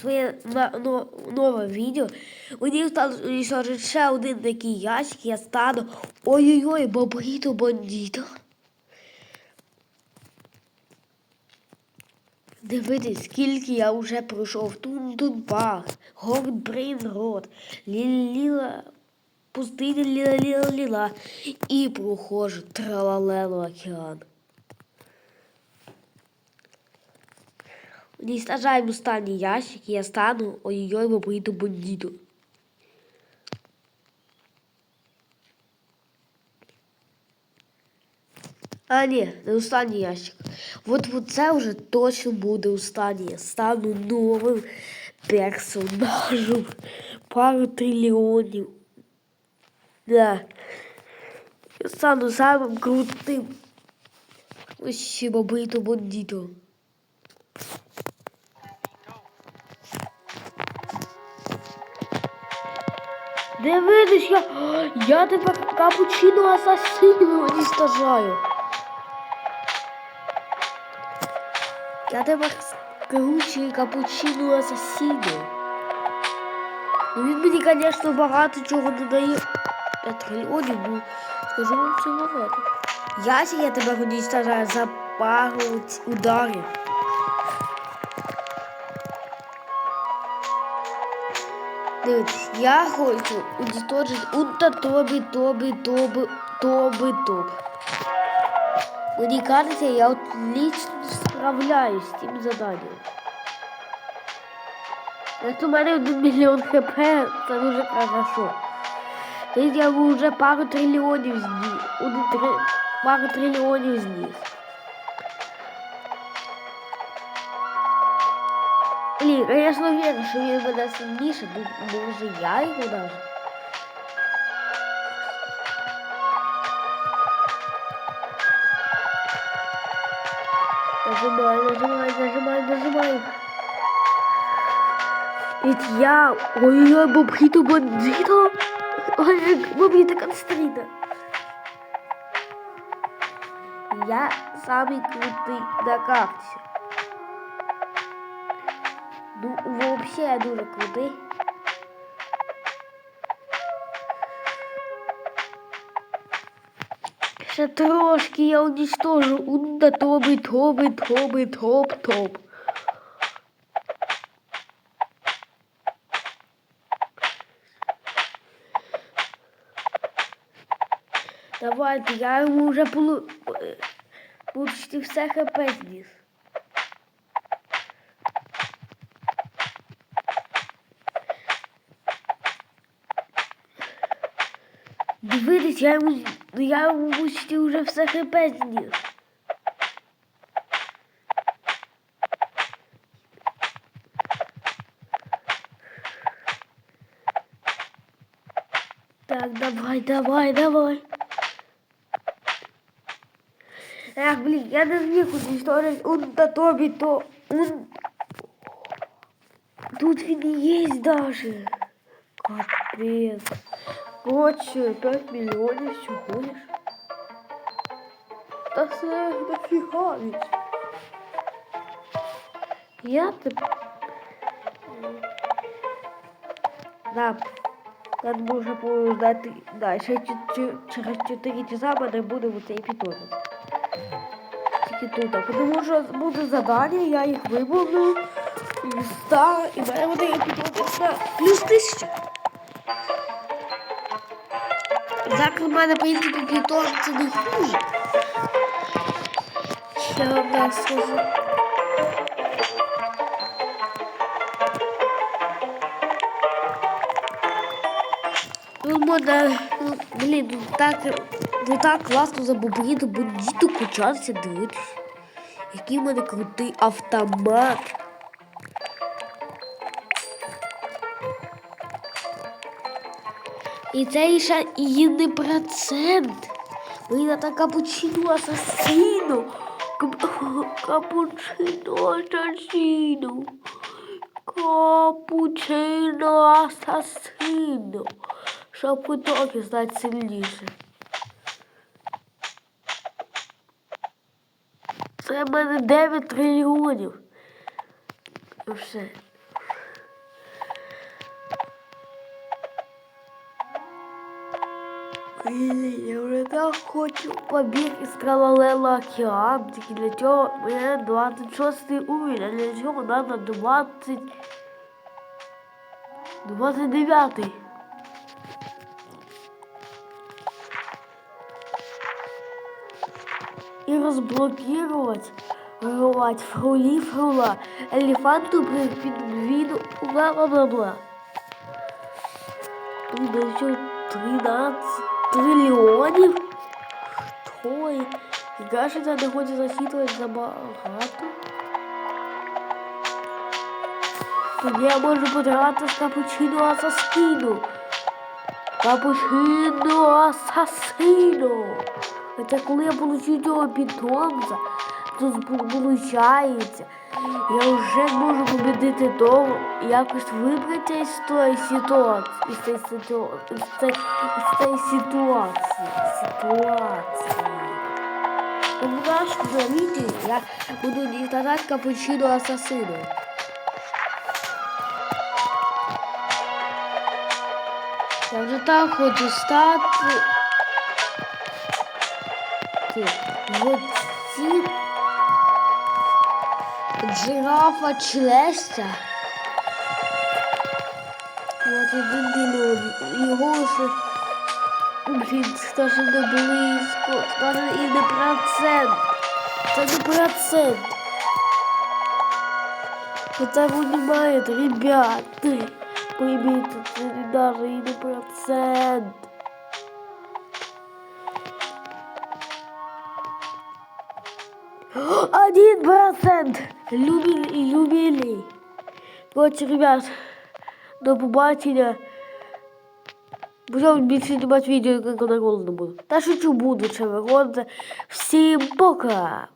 своє но- нове відео. Мені стало ще один такий ящик, я стану. Ой-ой-ой, бабито бандіто. Дивитись, скільки я вже пройшов. Тут тут баг, город Брейнрод, ліла, пустиня ліла ліла ліла. І проходжу тралалело океан. Уничтожаем останній ящик, і я стану ой-ой-ой, бабито бандиту. А, ні, не останній ящик. От, от це вже точно буде. Я стану новим персонажем. Пару трильйонів. Да. Я стану самим крутим. Ось бабито бандиту. Дивись, я, я тепер капучино асасину уничтожаю. Я тепер круче капучино асасину. Ну він мені, звісно, багато чого не дає. Я трильйонів, ну скажу вам це багато. Ясі я тебе уничтожаю за пару ударів. Дивіться, я хочу уничтожити унта тобі, тобі, тобі, тобі, топ. Мені кажеться, я отлично справляюсь з цим заданням. Якщо в мене один мільйон хп, це дуже хорошо. Тобто я вже пару трильйонів зніс. Один три... Пару трильйонів зніс. Блін, звісно, вірю, що він мене сильніше, ну, може я його даже. Нажимаю, нажимаю, нажимаю, нажимаю. Ведь я... Ой-ой-ой, бабхиту бандита. Ой, бабхита констрита. Я самый крутый на карте. Ну, вообще я дуже крутий. Ще трошки я уничтожу. Унда тоби, тоби, тоби, топ, топ. Давайте, я йому вже полу... е, почти все хп зніс. я йому, я йому почти вже все хп зніс. Так, давай, давай, давай. Эх, блин, я не зміг уничтожить он та тобі, то он... Тут він є даже. Капец. Короче, 5 мільйонів всього лиш. Та це дофіга від. Я тепер... Да. Я можу пождати. Да, ще чу- чу- через 4 часа мене буде в цей підтонус. Тільки тут. Тому що буде завдання, я їх виповню. І і мене буде підтонус на плюс 1000. Зараз в мене, в принципі, підтон це не хуже. Я вам так скажу. Ну, можна, ну, блін, ну так, ну так класно за бобріду бандиту кучатися дивитися. Який в мене крутий автомат. І це ще і не процент. Блін, та капучино асасіно. Кап- Капучино асасіно. Капучино асасіно. Щоб итоге стати сильніше. Це в мене 9 трильйонів. Все. Я вже так хочу побіг із Тралалела океан. Тільки для цього мене 26 уровень, а для цього треба 20... 29. И разблокировать, воровать фрули фрула, элефанту, пингвину, бла-бла-бла-бла. Еще 13 триллионів. Що? є? І кажется, не хоче засчитувати забагато. Тоді я можу потратити з капучино асасіно. Капучино асасіно. Хоча коли я получу цього питомця, то виходить, я вже зможу победити того якось вибратися із тої ситуації, із цієї ситуації, із цієї, ситуації, ситуації. Ну, знаєш, на я буду діставати капучино асасину. Я вже так хочу стати. Ти, Вот ці жирафа челестя. Вот один мільйон. Його ще Блін, це ж не близько. Це і не процент. Це не процент. Это понимает, ребята. Поймите, це не даже і не процент. Один процент. Любили, любили. Короче, ребят, до побачення. Будемо більше знімати відео, як на голодно буду. Та шучу буду, чи виходити. Всім пока!